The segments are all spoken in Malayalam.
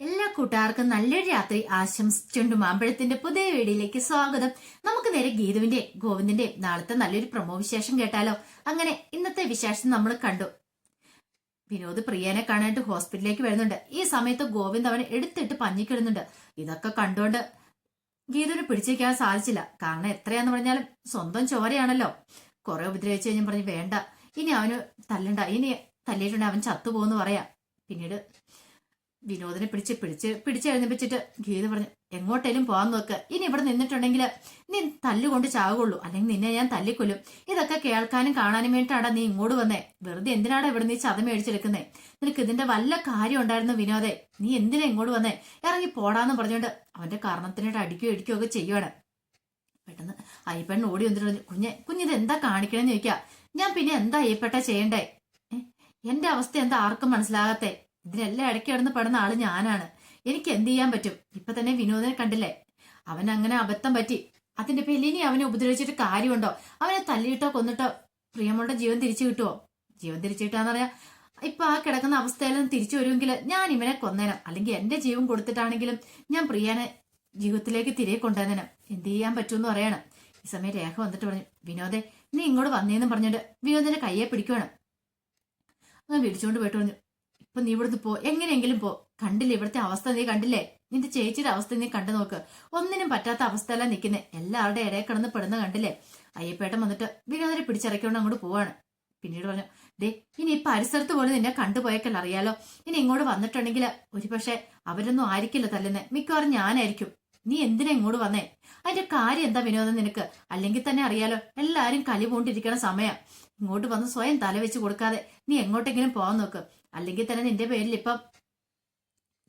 എല്ലാ കൂട്ടുകാർക്കും നല്ലൊരു രാത്രി ആശംസിച്ചുകൊണ്ട് മാമ്പഴത്തിന്റെ പുതിയ വീഡിയോയിലേക്ക് സ്വാഗതം. നമുക്ക് നേരെ ഗീതുവിന്റെ ഗോവിന്ദിന്റെ നാളത്തെ നല്ലൊരു പ്രമോ വിശേഷം കേട്ടാലോ? അങ്ങനെ ഇന്നത്തെ വിശേഷം നമ്മൾ കണ്ടു. വിനോദ് പ്രിയനെ കാണാനായിട്ട് ഹോസ്പിറ്റലിലേക്ക് വരുന്നുണ്ട്. ഈ സമയത്ത് ഗോവിന്ദ് അവനെ എടുത്തിട്ട് പഞ്ഞിക്കിടുന്നുണ്ട്. ഇതൊക്കെ കണ്ടുകൊണ്ട് ഗീതുവിനെ പിടിച്ചേക്കാൻ സാധിച്ചില്ല. കാരണം എത്രയാന്ന് പറഞ്ഞാലും സ്വന്തം ചോരയാണല്ലോ. കുറെ ഉപദ്രവിച്ചു കഴിഞ്ഞാൽ പറഞ്ഞു വേണ്ട. ഇനി അവന് തല്ലണ്ട ഇനി തല്ലിയിട്ടുണ്ടെങ്കിൽ അവൻ ചത്തുപോകുന്നു പറയാം. പിന്നീട് വിനോദിനെ പിടിച്ച് പിടിച്ച് പിടിച്ചെഴുന്നേപ്പിച്ചിട്ട് ഗീത പറഞ്ഞു എങ്ങോട്ടേലും പോകാൻ നോക്ക്. ഇനി ഇവിടെ നിന്നിട്ടുണ്ടെങ്കിൽ നീ തല്ലുകൊണ്ട് ചാവുള്ളൂ അല്ലെങ്കിൽ നിന്നെ ഞാൻ തല്ലിക്കൊല്ലും. ഇതൊക്കെ കേൾക്കാനും കാണാനും വേണ്ടിയിട്ടാണ് നീ ഇങ്ങോട്ട് വന്നേ. വെറുതെ എന്തിനാണ് ഇവിടെ നീ ചത മേടിച്ചെടുക്കുന്നേ? നിനക്ക് ഇതിന്റെ വല്ല കാര്യം ഉണ്ടായിരുന്നു വിനോദേ? നീ എന്തിനാ ഇങ്ങോട്ട് വന്നേ? ഇറങ്ങി പോടാന്ന് പറഞ്ഞുകൊണ്ട് അവന്റെ കാരണത്തിനായിട്ട് അടിക്കുകയോ ഇടിക്കുകയോ ഒക്കെ ചെയ്യുവാണ്. പെട്ടെന്ന് അയ്യപ്പൻ ഓടി വന്നിട്ട് കുഞ്ഞെ കുഞ്ഞിത് എന്താ കാണിക്കണമെന്ന് ചോദിക്കാ. ഞാൻ പിന്നെ എന്താ അയ്യപ്പെട്ട ചെയ്യണ്ടേ? എന്റെ അവസ്ഥ എന്താ ആർക്കും മനസ്സിലാകാത്തെ? ഇതിനെല്ലാം ഇടയ്ക്ക് കിടന്ന് പെടുന്ന ആൾ ഞാനാണ്. എനിക്ക് എന്ത് ചെയ്യാൻ പറ്റും? ഇപ്പൊ തന്നെ വിനോദനെ കണ്ടില്ലേ? അവൻ അങ്ങനെ അബദ്ധം പറ്റി. അതിന്റെ പേരിൽ ഇനി അവനെ ഉപദ്രവിച്ചിട്ട് കാര്യമുണ്ടോ? അവനെ തല്ലിയിട്ടോ കൊന്നിട്ടോ പ്രിയമോളുടെ ജീവൻ തിരിച്ചു കിട്ടുമോ ജീവൻ തിരിച്ചു കിട്ടാന്ന് പറയാ ഇപ്പൊ ആ കിടക്കുന്ന അവസ്ഥയിലും തിരിച്ചു വരുമെങ്കിൽ ഞാൻ ഇവനെ കൊന്നേനം അല്ലെങ്കിൽ എന്റെ ജീവൻ കൊടുത്തിട്ടാണെങ്കിലും ഞാൻ പ്രിയനെ ജീവിതത്തിലേക്ക് തിരികെ കൊണ്ടുവന്നേനം എന്ത് ചെയ്യാൻ പറ്റുമെന്ന് പറയണം. ഈ സമയം രേഖ വന്നിട്ട് പറഞ്ഞു വിനോദേ നീ ഇങ്ങോട്ട് വന്നേന്ന് പറഞ്ഞിട്ട് വിനോദിന്റെ കയ്യെ പിടിക്കുവാണ്. അങ്ങനെ പിടിച്ചുകൊണ്ട് പോയിട്ട് പറഞ്ഞു ഇപ്പൊ നീ ഇവിടുന്ന് പോ. എങ്ങനെയെങ്കിലും പോ. കണ്ടില്ലേ ഇവിടുത്തെ അവസ്ഥ നീ കണ്ടില്ലേ? നിന്റെ ചേച്ചിയുടെ അവസ്ഥ നീ കണ്ടു നോക്ക്. ഒന്നിനും പറ്റാത്ത അവസ്ഥയല്ല നിൽക്കുന്നേ എല്ലാവരുടെ ഇടയിൽ കിടന്ന് പെടുന്ന കണ്ടില്ലേ? അയ്യപ്പേട്ടൻ വന്നിട്ട് വിനോദനെ പിടിച്ചിറക്കിക്കൊണ്ട് അങ്ങോട്ട് പോവാണ്. പിന്നീട് പറഞ്ഞു ഡേ ഇനി ഈ പരിസരത്ത് പോലും നിന്നെ കണ്ടുപോയേക്കല്ല അറിയാലോ? ഇനി ഇങ്ങോട്ട് വന്നിട്ടുണ്ടെങ്കിൽ ഒരുപക്ഷെ അവരൊന്നും ആയിരിക്കില്ല തല്ലുന്നേ. മിക്കവാറും ഞാനായിരിക്കും. നീ എന്തിനാ ഇങ്ങോട്ട് വന്നേ? അതിന്റെ കാര്യം എന്താ വിനോദം നിനക്ക്? അല്ലെങ്കിൽ തന്നെ അറിയാലോ എല്ലാരും കലി പൂണ്ടിരിക്കണ സമയം. ഇങ്ങോട്ട് വന്ന് സ്വയം തല വെച്ച് കൊടുക്കാതെ നീ എങ്ങോട്ടെങ്കിലും പോകാൻ നോക്ക്. അല്ലെങ്കിൽ തന്നെ നിന്റെ പേരിൽ ഇപ്പം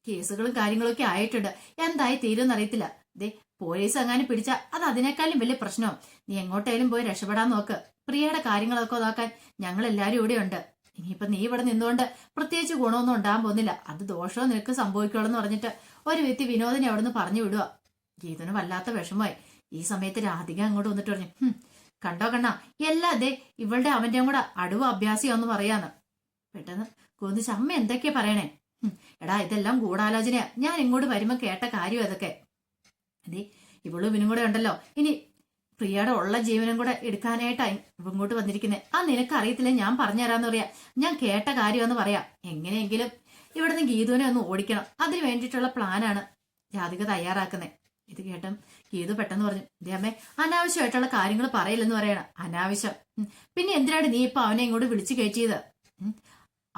കേസുകളും കാര്യങ്ങളൊക്കെ ആയിട്ടുണ്ട്. എന്തായി തീരുമെന്ന് അറിയത്തില്ല. ദേ പോലീസ് അങ്ങനെ പിടിച്ച അത് അതിനേക്കാളും വലിയ പ്രശ്നവും. നീ എങ്ങോട്ടേലും പോയി രക്ഷപ്പെടാൻ നോക്ക്. പ്രിയയുടെ കാര്യങ്ങളൊക്കെ നോക്കാൻ ഞങ്ങൾ എല്ലാരും ഇവിടെ ഉണ്ട്. ഇനിയിപ്പൊ നീ ഇവിടെ നിന്നുകൊണ്ട് പ്രത്യേകിച്ച് ഗുണമൊന്നും ഉണ്ടാകാൻ പോകുന്നില്ല. അത് ദോഷമോ നിനക്ക് സംഭവിക്കുള്ളൂ എന്ന് പറഞ്ഞിട്ട് ഒരു വ്യക്തി വിനോദിനെ അവിടെ നിന്ന് പറഞ്ഞു വിടുക ഗീതന് വല്ലാത്ത വിഷമമായി. ഈ സമയത്ത് രാധിക അങ്ങോട്ട് വന്നിട്ട് പറഞ്ഞു "ഹും, കണ്ടോ കണ്ണാ എല്ലാ അതെ ഇവളുടെ അവന്റെയും കൂടെ അടുവ അഭ്യാസിയാന്ന് പറയാന്ന്. പെട്ടെന്ന് കോന്നിച്ച് അമ്മ എന്തൊക്കെയാ പറയണേ? എടാ ഇതെല്ലാം ഗൂഢാലോചനയാ. ഞാൻ ഇങ്ങോട്ട് വരുമ്പോ കേട്ട കാര്യം അതൊക്കെ അതെ ഇവളും ഇവനും കൂടെ ഉണ്ടല്ലോ. ഇനി പ്രിയയുടെ ഉള്ള ജീവനും കൂടെ എടുക്കാനായിട്ടാ ഇങ്ങോട്ട് വന്നിരിക്കുന്നത് ആ നിനക്ക് അറിയത്തില്ല? ഞാൻ പറഞ്ഞുതരാന്ന് പറയാ. ഞാൻ കേട്ട കാര്യമെന്ന് പറയാം. എങ്ങനെയെങ്കിലും ഇവിടുന്ന് ഗീതുവിനെ ഒന്ന് ഓടിക്കണം. അതിന് വേണ്ടിയിട്ടുള്ള പ്ലാനാണ് ജാതിക തയ്യാറാക്കുന്നത് ഇത് കേട്ടും ഗീതു പെട്ടെന്ന് പറഞ്ഞു ഇതേ അമ്മേ അനാവശ്യമായിട്ടുള്ള കാര്യങ്ങൾ പറയില്ലെന്ന് പറയണം. അനാവശ്യം. പിന്നെ എന്തിനാണ് നീ ഇപ്പൊ അവനെ ഇങ്ങോട്ട് വിളിച്ചു കയറ്റിയത്.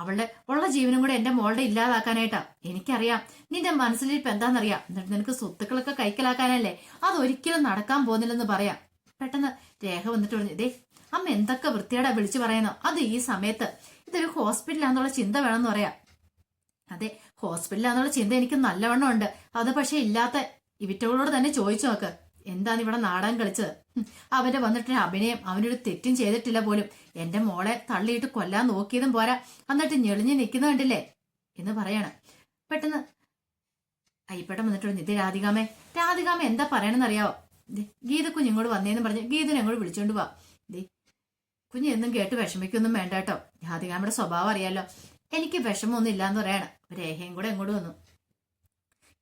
അവളുടെ ഉള്ള ജീവനും കൂടെ എന്റെ മോളുടെ ഇല്ലാതാക്കാനായിട്ടാ. എനിക്കറിയാം. നിന്റെ മനസ്സിലിപ്പ് എന്താണെന്നറിയാം. എന്നിട്ട് നിനക്ക് സ്വത്തുക്കളൊക്കെ കൈക്കലാക്കാനല്ലേ? അതൊരിക്കലും നടക്കാൻ പോകുന്നില്ലെന്ന് പറയാം. പെട്ടെന്ന് രേഖ വന്നിട്ട് പറഞ്ഞു ഇതേ അമ്മ എന്തൊക്കെ വൃത്തിയോടെ വിളിച്ചു പറയുന്നോ. അത് ഈ സമയത്ത്. ഇതൊരു ഹോസ്പിറ്റലാന്നുള്ള ചിന്ത വേണമെന്ന് പറയാം. അതെ ഹോസ്പിറ്റലാന്നുള്ള ചിന്ത എനിക്ക് നല്ലവണ്ണം ഉണ്ട്. അത് പക്ഷെ ഇല്ലാത്ത ഇവിറ്റകളോട് തന്നെ ചോദിച്ചു നോക്ക്. എന്താണ് ഇവിടെ നാടകം കളിച്ചത്? അവന്റെ വന്നിട്ട് അഭിനയം അവനൊരു തെറ്റും ചെയ്തിട്ടില്ല പോലും. എന്റെ മോളെ തള്ളിയിട്ട് കൊല്ലാൻ നോക്കിയതും പോരാ. എന്നിട്ട് ഞെളിഞ്ഞ് നിൽക്കുന്ന കണ്ടില്ലേ? എന്ന് പറയാണ്. പെട്ടെന്ന് അയ്യപ്പേട്ടൻ വന്നിട്ടുണ്ട് നിത്യ രാധികാമേ. രാധികാമ എന്താ പറയണെന്നറിയാവോ ദേ, ഗീത കുഞ്ഞിങ്ങോട് വന്നേന്ന് പറഞ്ഞ് ഗീതനെ അങ്ങോട്ട് വിളിച്ചോണ്ട് പോവാ ദേ കുഞ്ഞ് എന്നും കേട്ട് വിഷമിക്കൊന്നും വേണ്ട കേട്ടോ. രാധികാമയുടെ സ്വഭാവം അറിയാലോ. എനിക്ക് വിഷമമൊന്നും ഇല്ലാന്ന് പറയാണ്. രേഖയും കൂടെ അങ്ങോട്ട് വന്നു.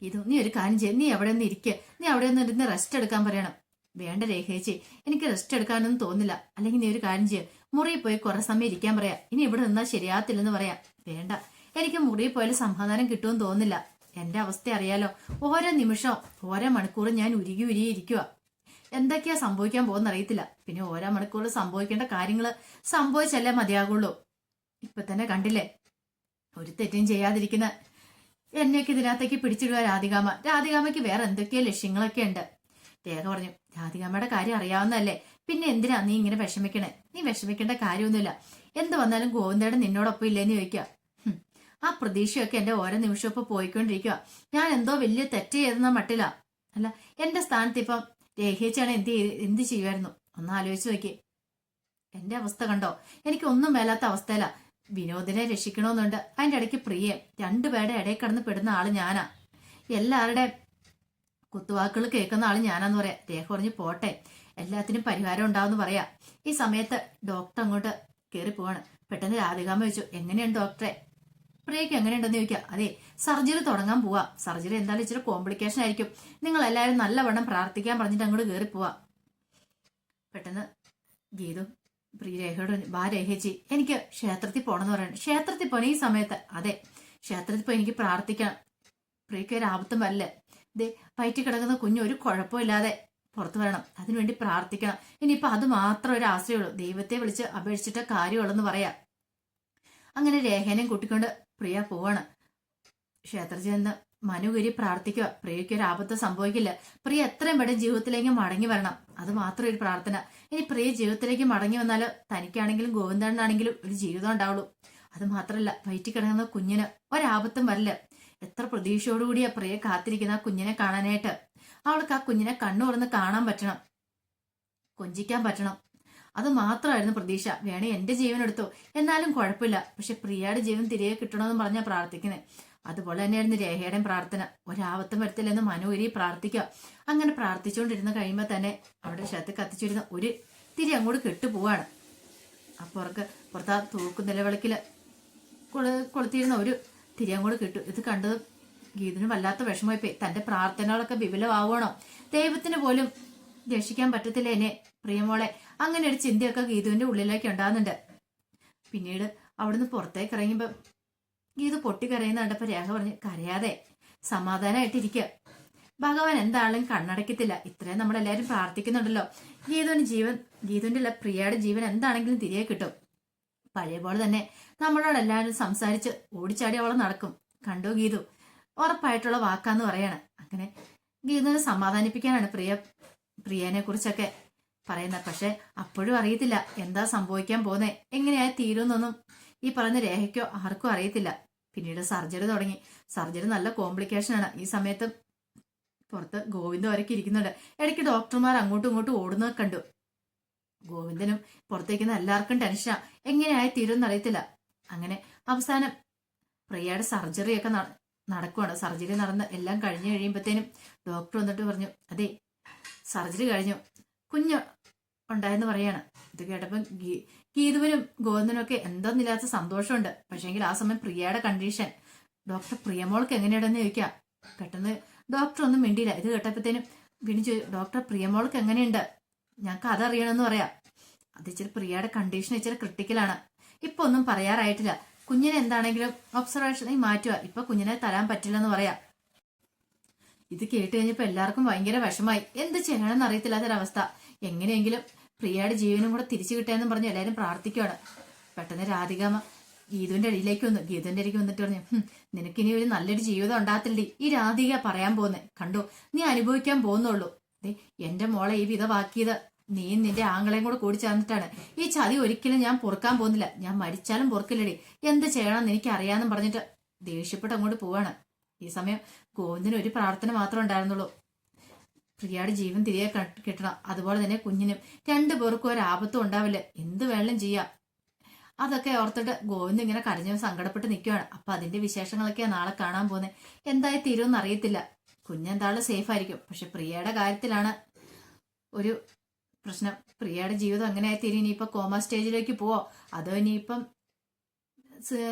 ഇത് നീ ഒരു കാര്യം ചെയ്യാം. നീ എവിടെ നിന്ന് ഇരിക്കുക നീ അവിടെ നിന്ന് ഇരുന്ന് റെസ്റ്റ് എടുക്കാൻ പറയണം. വേണ്ട രേഖേച്ചി. എനിക്ക് റെസ്റ്റ് എടുക്കാനൊന്നും തോന്നില്ല. അല്ലെങ്കിൽ നീ ഒരു കാര്യം ചെയ്യാം. മുറിയിൽ പോയി കുറെ സമയം ഇരിക്കാൻ പറയാം. ഇനി ഇവിടെ നിന്നാൽ ശരിയാകത്തില്ലെന്ന് പറയാം. വേണ്ട. എനിക്ക് മുറിയിൽ പോയാലും സമാധാനം കിട്ടുമെന്ന് തോന്നില്ല. എന്റെ അവസ്ഥ അറിയാലോ. ഓരോ നിമിഷം ഓരോ മണിക്കൂറും ഞാൻ ഉരുകി ഉരുകി ഇരിക്കുക എന്തൊക്കെയാ സംഭവിക്കാൻ പോകുന്ന അറിയത്തില്ല. പിന്നെ ഓരോ മണിക്കൂർ സംഭവിക്കേണ്ട കാര്യങ്ങൾ സംഭവിച്ചല്ലേ മതിയാകുള്ളൂ. ഇപ്പൊ തന്നെ കണ്ടില്ലേ? ഒരു തെറ്റും ചെയ്യാതിരിക്കുന്ന എന്നെയൊക്കെ ഇതിനകത്തേക്ക് പിടിച്ചിടുക രാധികാമ രാധികാമയ്ക്ക് വേറെ എന്തൊക്കെയോ ലക്ഷ്യങ്ങളൊക്കെ ഉണ്ട്. രേഖ പറഞ്ഞു രാധികാമയുടെ കാര്യം അറിയാവുന്നതല്ലേ? പിന്നെ എന്തിനാ നീ ഇങ്ങനെ വിഷമിക്കണേ? നീ വിഷമിക്കേണ്ട കാര്യമൊന്നുമില്ല. എന്ത് വന്നാലും ഗോവിന്ദയുടെ നിന്നോടൊപ്പം ഇല്ലേന്ന് ചോദിക്കുക. ആ പ്രതീക്ഷയൊക്കെ എന്റെ ഓരോ നിമിഷവും ഇപ്പൊ പോയിക്കൊണ്ടിരിക്കുക ഞാൻ എന്തോ വലിയ തെറ്റ് ചെയ്തെന്ന മട്ടില്ല അല്ല എന്റെ സ്ഥാനത്ത് ഇപ്പം രേഖിച്ചാണ് എന്ത് എന്ത് ചെയ്യുമായിരുന്നു ഒന്ന് ആലോചിച്ച് നോക്കി എന്റെ അവസ്ഥ കണ്ടോ? എനിക്ക് ഒന്നും മേലാത്ത അവസ്ഥയില. വിനോദിനെ രക്ഷിക്കണമെന്നുണ്ട്. അതിന്റെ ഇടയ്ക്ക് പ്രിയം രണ്ടുപേരുടെ ഇടയിൽ കിടന്ന് പെടുന്ന ആൾ ഞാനാ. എല്ലാവരുടെ കുത്തുവാക്കുകൾ കേൾക്കുന്ന ആൾ ഞാനാന്ന് പറയാ. രേഖ പറഞ്ഞ് പോട്ടെ. എല്ലാത്തിനും പരിഹാരം ഉണ്ടാവുമെന്ന് പറയാ. ഈ സമയത്ത് ഡോക്ടർ അങ്ങോട്ട് കയറി പോവാണ്. പെട്ടെന്ന് രാധികാമ്മ ചോദിച്ചു എങ്ങനെയാണ് ഡോക്ടറെ പ്രിയക്ക് എങ്ങനെയുണ്ടെന്ന് ചോദിക്കാം. അതെ സർജറി തുടങ്ങാൻ പോവാ. സർജറി എന്തായാലും ഇച്ചിരി കോംപ്ലിക്കേഷൻ ആയിരിക്കും. നിങ്ങൾ എല്ലാവരും നല്ലവണ്ണം പ്രാർത്ഥിക്കാൻ പറഞ്ഞിട്ട് അങ്ങോട്ട് കയറി പോവാ. പെട്ടെന്ന് ഗീതു പ്രിയ രേഖയോട് ബാ രേഖേച്ചി. എനിക്ക് ക്ഷേത്രത്തിൽ പോകണമെന്ന് പറയണം. ക്ഷേത്രത്തിൽ പോകണം ഈ സമയത്ത്. അതെ ക്ഷേത്രത്തിൽ പോയി എനിക്ക് പ്രാർത്ഥിക്കണം. പ്രിയക്ക് ഒരു ആപത്തും വല്ല ദേ വയറ്റി കിടക്കുന്ന കുഞ്ഞ് ഒരു കുഴപ്പമില്ലാതെ പുറത്തു വരണം. അതിനുവേണ്ടി പ്രാർത്ഥിക്കണം. ഇനിയിപ്പോ അത് മാത്രം ഒരു ആശ്രയമുള്ളൂ ദൈവത്തെ വിളിച്ച് അപേക്ഷിച്ചിട്ട കാര്യമുള്ളെന്ന് പറയാം. അങ്ങനെ രേഖേനെയും കൂട്ടിക്കൊണ്ട് പ്രിയ പോവാണ്. ക്ഷേത്രത്തിൽ നിന്ന് മനുകരി പ്രാർത്ഥിക്കുക. പ്രിയയ്ക്ക് ഒരു ആപത്ത് സംഭവിക്കില്ല. പ്രിയ എത്രയും പെട്ടെന്ന് ജീവിതത്തിലേക്ക് മടങ്ങി വരണം. അത് മാത്രം ഒരു പ്രാർത്ഥന. ഇനി പ്രിയ ജീവിതത്തിലേക്ക് മടങ്ങി വന്നാൽ തനിക്കാണെങ്കിലും ഗോവിന്ദനാണെങ്കിലും ഒരു ജീവിതം ഉണ്ടാവുള്ളൂ. അത് മാത്രമല്ല വയറ്റിൽ കിടക്കുന്ന കുഞ്ഞിന് ഒരാപത്തും വരില്ല. എത്ര പ്രതീക്ഷയോടുകൂടിയാ പ്രിയ കാത്തിരിക്കുന്ന ആ കുഞ്ഞിനെ കാണാനായിട്ട്. അവൾക്ക് ആ കുഞ്ഞിനെ കണ്ണു തുറന്ന് കാണാൻ പറ്റണം. കൊഞ്ചിക്കാൻ പറ്റണം. അത് മാത്രമായിരുന്നു പ്രതീക്ഷ. വേണേ എന്റെ ജീവൻ എടുത്തു എന്നാലും കുഴപ്പമില്ല. പക്ഷെ പ്രിയയുടെ ജീവൻ തിരികെ കിട്ടണമെന്ന് പറഞ്ഞാൽ പ്രാർത്ഥിക്കുന്നത് അതുപോലെ തന്നെയായിരുന്നു രേഖയുടെയും പ്രാർത്ഥന. ഒരാപത്തും വരത്തില്ലെന്ന് മനോരി പ്രാർത്ഥിക്കുക. അങ്ങനെ പ്രാർത്ഥിച്ചുകൊണ്ടിരുന്ന കഴിയുമ്പോൾ തന്നെ അവിടെ ക്ഷേത്രത്തിൽ കത്തിച്ചിരുന്ന ഒരു തിരി അങ്ങോട്ട് കെട്ടുപോവാണ്. അപ്പുറക്ക് പുറത്ത് ആ തൂക്കു നിലവിളക്കിൽ കൊളു കൊളുത്തിയിരുന്ന ഒരു തിരി അങ്ങോട്ട് കിട്ടും. ഇത് കണ്ടത് ഗീതിന് വല്ലാത്ത വിഷമമായി പോയി തന്റെ പ്രാർത്ഥനകളൊക്കെ വിപുലമാവണോ ദൈവത്തിന് പോലും രക്ഷിക്കാൻ പറ്റത്തില്ല എന്നെ? പ്രിയമോളെ അങ്ങനെ ഒരു ചിന്തയൊക്കെ ഗീതുവിന്റെ ഉള്ളിലേക്ക് ഉണ്ടാകുന്നുണ്ട്. പിന്നീട് അവിടുന്ന് പുറത്തേക്ക് ഇറങ്ങിയപ്പോ ഗീതു പൊട്ടിക്കരയുന്ന കണ്ടപ്പോ രേഖ പറഞ്ഞു കരയാതെ സമാധാനമായിട്ടിരിക്കുക ഭഗവാൻ എന്താണെങ്കിലും കണ്ണടക്കത്തില്ല ഇത്രയും നമ്മളെല്ലാവരും പ്രാർത്ഥിക്കുന്നുണ്ടല്ലോ. ഗീതുവിന് ജീവൻ ഗീതുവിന്റെ ഉള്ള പ്രിയയുടെ ജീവൻ എന്താണെങ്കിലും തിരികെ കിട്ടും. പഴയ പോലെ തന്നെ നമ്മളോട് എല്ലാവരും സംസാരിച്ച് ഓടിച്ചാടി അവളെ നടക്കും. കണ്ടു ഗീതു? ഉറപ്പായിട്ടുള്ള വാക്കാന്ന് പറയാണ്. അങ്ങനെ ഗീതുവിനെ സമാധാനിപ്പിക്കാനാണ് പ്രിയ പ്രിയനെ കുറിച്ചൊക്കെ പറയുന്നത്. പക്ഷെ അപ്പോഴും അറിയത്തില്ല. എന്താ സംഭവിക്കാൻ പോകുന്നത് എങ്ങനെയായി തീരുമെന്നൊന്നും ഈ പറഞ്ഞ രേഖയ്ക്കോ ആർക്കും അറിയത്തില്ല. പിന്നീട് സർജറി തുടങ്ങി. സർജറി നല്ല കോംപ്ലിക്കേഷൻ ആണ്. ഈ സമയത്ത് പുറത്ത് ഗോവിന്ദ വരയ്ക്ക് ഇരിക്കുന്നുണ്ട്. ഇടയ്ക്ക് ഡോക്ടർമാർ അങ്ങോട്ടും ഇങ്ങോട്ടും ഓടുന്നത് കണ്ടു. ഗോവിന്ദനും പുറത്തേക്കുന്ന എല്ലാവർക്കും ടെൻഷൻ എങ്ങനെയായി തീരുമെന്ന് അറിയത്തില്ല. അങ്ങനെ അവസാനം പ്രിയയുടെ സർജറിയൊക്കെ നടക്കുവാണ്. സർജറി നടന്ന് എല്ലാം കഴിഞ്ഞു കഴിയുമ്പോഴത്തേനും ഡോക്ടർ വന്നിട്ട് പറഞ്ഞു അതെ സർജറി കഴിഞ്ഞു. കുഞ്ഞ് ഉണ്ടായെന്ന് പറയാണ്. ഇത് കേട്ടപ്പം ഗീ- ഗീതുവിനും ഗോവിന്ദനും ഒക്കെ എന്തെന്നില്ലാത്ത സന്തോഷമുണ്ട്. പക്ഷേങ്കിൽ ആ സമയം പ്രിയയുടെ കണ്ടീഷൻ ഡോക്ടർ പ്രിയമോൾക്ക് എങ്ങനെയുണ്ടെന്ന് ചോദിക്കാം. പെട്ടെന്ന് ഡോക്ടർ ഒന്നും മിണ്ടിയില്ല. ഇത് കേട്ടപ്പോഴത്തേനും ചോദിച്ചു ഡോക്ടർ പ്രിയമോൾക്ക് എങ്ങനെയുണ്ട്? ഞങ്ങൾക്ക് അതറിയണമെന്ന് പറയാം. അത് ഇച്ചിരി പ്രിയയുടെ കണ്ടീഷൻ ഇച്ചിരി ക്രിട്ടിക്കലാണ് ഇപ്പൊ ഒന്നും പറയാറായിട്ടില്ല. കുഞ്ഞിനെ എന്താണെങ്കിലും ഒബ്സർവേഷനിൽ മാറ്റുക. ഇപ്പൊ കുഞ്ഞിനെ തരാൻ പറ്റില്ലെന്ന് പറയാം. ഇത് കേട്ട് കഴിഞ്ഞപ്പോ എല്ലാവർക്കും ഭയങ്കര വിഷമായി എന്ത് ചെയ്യണമെന്ന് അറിയത്തില്ലാത്തൊരവസ്ഥ. എങ്ങനെയെങ്കിലും പ്രിയയുടെ ജീവനും കൂടെ തിരിച്ചു കിട്ടാന്ന് പറഞ്ഞു എല്ലാവരും പ്രാർത്ഥിക്കുവാണ്. പെട്ടെന്ന് രാധികാമ ഗീതുവിന്റെ അടിയിലേക്ക് വന്നു. ഗീതുവിന്റെ അടിയിലേക്ക് വന്നിട്ട് പറഞ്ഞു നിനക്കിനി ഒരു നല്ലൊരു ജീവിതം ഉണ്ടാകത്തില്ലേ ഈ രാധിക പറയാൻ പോകുന്നേ. കണ്ടോ? നീ അനുഭവിക്കാൻ പോകുന്നുള്ളൂ. ദേ എന്റെ മോളെ ഈ വിധമാക്കിയത് നീ നിന്റെ ആങ്ങളെയും കൂടെ കൂടി ചേർന്നിട്ടാണ്. ഈ ചതി ഒരിക്കലും ഞാൻ പൊറുക്കാൻ പോകുന്നില്ല. ഞാൻ മരിച്ചാലും പൊറുക്കില്ലടി. എന്ത് ചെയ്യണമെന്ന് എനിക്ക് അറിയാന്നും പറഞ്ഞിട്ട് ദേഷ്യപ്പെട്ട് അങ്ങോട്ട് പോവാണ്. ഈ സമയം ഗോവിന്ദന് ഒരു പ്രാർത്ഥന മാത്രമേ ഉണ്ടായിരുന്നുള്ളൂ. പ്രിയയുടെ ജീവൻ തിരികെ കിട്ടണം. അതുപോലെ തന്നെ കുഞ്ഞിനും രണ്ടു പേർക്കും ഒരു ആപത്തും ഉണ്ടാവില്ല. എന്ത് വേണം ചെയ്യാം. അതൊക്കെ ഓർത്തിട്ട് ഗോവിന്ദ് ഇങ്ങനെ കരഞ്ഞു സങ്കടപ്പെട്ട് നിൽക്കുകയാണ് അപ്പൊ അതിന്റെ വിശേഷങ്ങളൊക്കെ നാളെ കാണാൻ പോകുന്നത് എന്തായി തീരുമെന്ന് അറിയത്തില്ല. കുഞ്ഞെന്താളും സേഫ് ആയിരിക്കും. പക്ഷെ പ്രിയയുടെ കാര്യത്തിലാണ് ഒരു പ്രശ്നം. പ്രിയയുടെ ജീവിതം എങ്ങനെയായി തീരും? ഇനിയിപ്പോ കോമ സ്റ്റേജിലേക്ക് പോവോ? അതോ ഇനിയിപ്പം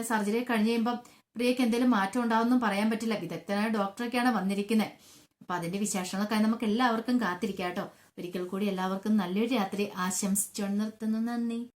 സർജറി കഴിഞ്ഞ് കഴിയുമ്പം പ്രിയക്ക് എന്തെങ്കിലും മാറ്റം ഉണ്ടാവുമെന്നും പറയാൻ പറ്റില്ല. വിദഗ്ധനായ ഡോക്ടറൊക്കെയാണ് വന്നിരിക്കുന്നത് അപ്പൊ അതിന്റെ വിശേഷങ്ങളൊക്കെ നമുക്ക് എല്ലാവർക്കും കാത്തിരിക്കാം കേട്ടോ. ഒരിക്കൽ കൂടി എല്ലാവർക്കും നല്ലൊരു രാത്രി ആശംസിച്ചു നിർത്തുന്നു. നന്ദി.